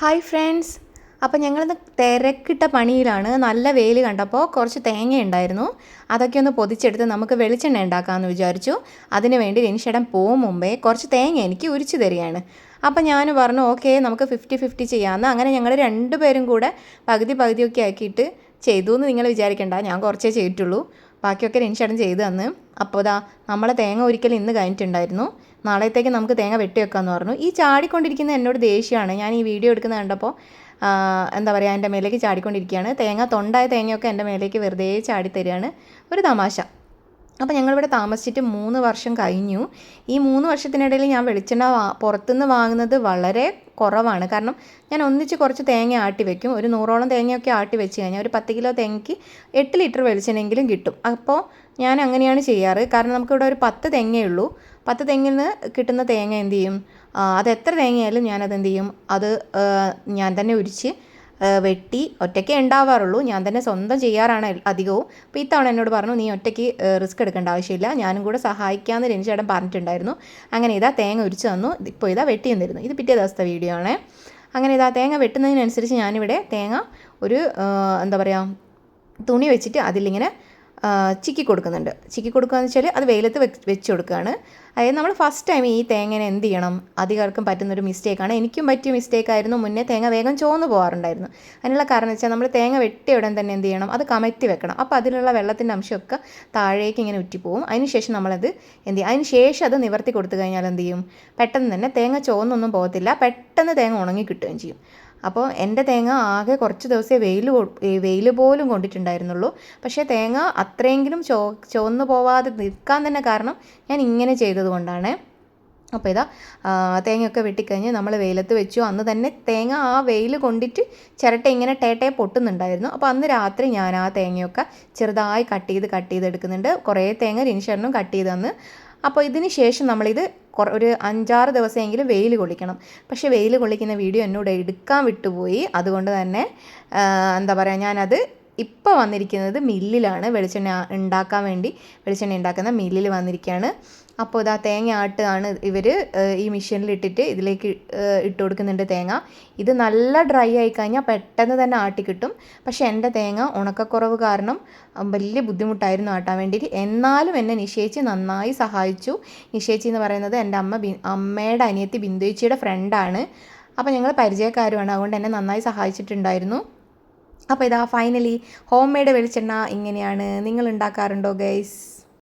Hi friends. അപ്പോൾ ഞങ്ങളിന്ന് തിരക്കിട്ട പണിയിലാണ് നല്ല വെയിൽ കണ്ടപ്പോൾ കുറച്ച് തേങ്ങ ഉണ്ടായിരുന്നു. അതൊക്കെ ഒന്ന് പൊതിച്ചെടുത്ത് നമുക്ക് വെളിച്ചെണ്ണ ഉണ്ടാക്കാമെന്ന് വിചാരിച്ചു. അതിന് വേണ്ടി രനിഷേടൻ പോകും മുമ്പേ കുറച്ച് തേങ്ങ എനിക്ക് ഉരിച്ചു തരികയാണ്. അപ്പോൾ ഞാൻ പറഞ്ഞു ഓക്കെ നമുക്ക് ഫിഫ്റ്റി ഫിഫ്റ്റി ചെയ്യാമെന്ന് അങ്ങനെ ഞങ്ങൾ രണ്ടുപേരും കൂടെ പകുതി പകുതിയൊക്കെ ആക്കിയിട്ട് ചെയ്തു എന്ന് നിങ്ങൾ വിചാരിക്കേണ്ട ഞാൻ കുറച്ചേ ചെയ്തിട്ടുള്ളൂ. ബാക്കിയൊക്കെ രനിഷേടൻ ചെയ്തു തന്ന്. അപ്പോൾ ഇതാ നമ്മളെ തേങ്ങ ഒരിക്കലും ഇന്ന് കഴിഞ്ഞിട്ടുണ്ടായിരുന്നു. നാളത്തേക്ക് നമുക്ക് തേങ്ങ വെട്ടി വെക്കാമെന്ന് പറഞ്ഞു. ഈ ചാടിക്കൊണ്ടിരിക്കുന്ന എന്നോട് ദേഷ്യമാണ്. ഞാൻ ഈ വീഡിയോ എടുക്കുന്ന കണ്ടപ്പോൾ എന്താ പറയുക എന്റെ മേലേക്ക് ചാടിക്കൊണ്ടിരിക്കുകയാണ്. തേങ്ങ തൊണ്ടായ തേങ്ങയൊക്കെ എന്റെ മേലേക്ക് വെറുതെ ചാടി തരികയാണ് ഒരു തമാശ. അപ്പോൾ ഞങ്ങളിവിടെ താമസിച്ചിട്ട് മൂന്ന് വർഷം കഴിഞ്ഞു. ഈ മൂന്ന് വർഷത്തിനിടയിൽ ഞാൻ വെളിച്ചെണ്ണ വാ പുറത്തുനിന്ന് വാങ്ങുന്നത് വളരെ കുറവാണ്. കാരണം ഞാൻ ഒന്നിച്ച് കുറച്ച് തേങ്ങ ആട്ടി വെക്കും. ഒരു നൂറോളം തേങ്ങയൊക്കെ ആട്ടി വെച്ച് കഴിഞ്ഞാൽ ഒരു പത്ത് കിലോ തേങ്ങയ്ക്ക് എട്ട് ലിറ്റർ വെളിച്ചെണ്ണെങ്കിലും കിട്ടും. അപ്പോൾ ഞാൻ അങ്ങനെയാണ് ചെയ്യാറ്. കാരണം നമുക്കിവിടെ ഒരു പത്ത് തെങ്ങേ ഉള്ളൂ. പത്ത് തെങ്ങിൽ നിന്ന് കിട്ടുന്ന തേങ്ങ എന്ത് ചെയ്യും? അത് എത്ര തേങ്ങയായാലും ഞാനത് എന്ത് ചെയ്യും? അത് ഞാൻ തന്നെ ഉരിച്ച് വെട്ടി ഒറ്റയ്ക്കേ ഉണ്ടാവാറുള്ളൂ. ഞാൻ തന്നെ സ്വന്തം ചെയ്യാറാണ് അധികവും. അപ്പോൾ ഇത്തവണ എന്നോട് പറഞ്ഞു നീ ഒറ്റയ്ക്ക് റിസ്ക് എടുക്കേണ്ട ആവശ്യമില്ല. ഞാനും കൂടെ സഹായിക്കാമെന്ന് രഞ്ജേട്ടൻ പറഞ്ഞിട്ടുണ്ടായിരുന്നു. അങ്ങനെ ഇതാ തേങ്ങ ഉരിച്ച് തന്നു. ഇപ്പോൾ ഇതാ വെട്ടി തന്നിരുന്നു. ഇത് പിറ്റേ ദിവസത്തെ വീഡിയോ ആണ്. അങ്ങനെ ഇതാ തേങ്ങ വെട്ടുന്നതിനനുസരിച്ച് ഞാനിവിടെ തേങ്ങ ഒരു എന്താ പറയുക തുണി വെച്ചിട്ട് അതിലിങ്ങനെ ചിക്കി കൊടുക്കുന്നുണ്ട്. ചിക്കി കൊടുക്കുക എന്ന് വെച്ചാൽ അത് വെയിലത്ത് വെച്ച് കൊടുക്കുകയാണ്. അതായത് നമ്മൾ ഫസ്റ്റ് ടൈം ഈ തേങ്ങനെ എന്ത് ചെയ്യണം? അധികർക്കും പറ്റുന്നൊരു മിസ്റ്റേക്കാണ് എനിക്കും പറ്റിയ മിസ്റ്റേക്കായിരുന്നു മുന്നേ തേങ്ങ വേഗം ചോന്ന് പോകാറുണ്ടായിരുന്നു അതിനുള്ള കാരണം വെച്ചാൽ നമ്മൾ തേങ്ങ വെട്ടിയ ഉടൻ തന്നെ എന്ത് ചെയ്യണം? അത് കമറ്റി വെക്കണം. അപ്പോൾ അതിലുള്ള വെള്ളത്തിന്റെ അംശമൊക്കെ താഴേക്ക് ഇങ്ങനെ ഉറ്റിപ്പോവും. അതിനുശേഷം നമ്മളത് എന്ത് ചെയ്യും? അതിന് ശേഷം അത് നിവർത്തി കൊടുത്തു കഴിഞ്ഞാൽ എന്ത് ചെയ്യും? പെട്ടെന്ന് തന്നെ തേങ്ങ ചോന്നൊന്നും പോകത്തില്ല. പെട്ടെന്ന് തേങ്ങ ഉണങ്ങി കിട്ടുകയും ചെയ്യും. അപ്പോൾ എന്റെ തേങ്ങ ആകെ കുറച്ച് ദിവസമേ വെയിൽ വെയിൽ പോലും കൊണ്ടിട്ടുണ്ടായിരുന്നുള്ളൂ. പക്ഷേ തേങ്ങ അത്രയെങ്കിലും ചോ ചുവന്നു പോവാതെ നിൽക്കാൻ തന്നെ കാരണം ഞാൻ ഇങ്ങനെ ചെയ്തതുകൊണ്ടാണ് അപ്പോൾ ഇതാ തേങ്ങയൊക്കെ വെട്ടിക്കഴിഞ്ഞ് നമ്മൾ വെയിലത്ത് വെച്ചു. അന്ന് തന്നെ തേങ്ങ ആ വെയിൽ കൊണ്ടിട്ട് ചിരട്ട ഇങ്ങനെ ടേട്ടയെ പൊട്ടുന്നുണ്ടായിരുന്നു. അപ്പോൾ അന്ന് രാത്രി ഞാൻ ആ തേങ്ങയൊക്കെ ചെറുതായി കട്ട് ചെയ്ത് കട്ട് ചെയ്ത് എടുക്കുന്നുണ്ട് കുറേ തേങ്ങ റിനിഷറിനും കട്ട് ചെയ്ത് അപ്പോൾ ഇതിന് ശേഷം നമ്മളിത് ഒരു അഞ്ചാറ് ദിവസമെങ്കിലും വെയിൽ കൊള്ളിക്കണം. പക്ഷേ വെയിൽ കൊള്ളിക്കുന്ന വീഡിയോ എന്നോട് എടുക്കാൻ വിട്ടുപോയി. അതുകൊണ്ട് തന്നെ എന്താ പറയുക ഞാനത് ഇപ്പോൾ വന്നിരിക്കുന്നത് മില്ലിലാണ് വെളിച്ചെണ്ണ ഉണ്ടാക്കാൻ വേണ്ടി വെളിച്ചെണ്ണ ഉണ്ടാക്കുന്ന മില്ലിൽ വന്നിരിക്കുകയാണ്. അപ്പോൾ ഇതാ തേങ്ങ ആട്ടുകയാണ് ഇവർ ഈ മെഷീനിൽ ഇട്ടിട്ട് ഇതിലേക്ക് ഇട്ട് കൊടുക്കുന്നുണ്ട് തേങ്ങ. ഇത് നല്ല ഡ്രൈ ആയി കഴിഞ്ഞാൽ പെട്ടെന്ന് തന്നെ ആട്ടി കിട്ടും. പക്ഷേ എന്റെ തേങ്ങ ഉണക്കക്കുറവ് കാരണം വലിയ ബുദ്ധിമുട്ടായിരുന്നു ആട്ടാൻ വേണ്ടിയിട്ട്. എന്നാലും എന്നെ നിശ്ചയിച്ച് നന്നായി സഹായിച്ചു. നിഷേച്ചി എന്ന് പറയുന്നത് എന്റെ അമ്മ ബി അമ്മയുടെ അനിയത്തി ബിന്ദുച്ചിയുടെ ഫ്രണ്ടാണ് അപ്പോൾ ഞങ്ങൾ പരിചയക്കാരുമാണ്. അതുകൊണ്ട് എന്നെ നന്നായി സഹായിച്ചിട്ടുണ്ടായിരുന്നു. അപ്പോൾ ഇതാ ഫൈനലി ഹോം മെയ്ഡ് വെളിച്ചെണ്ണ ഇങ്ങനെയാണ് നിങ്ങൾ ഉണ്ടാക്കാറുണ്ടോ ഗൈസ്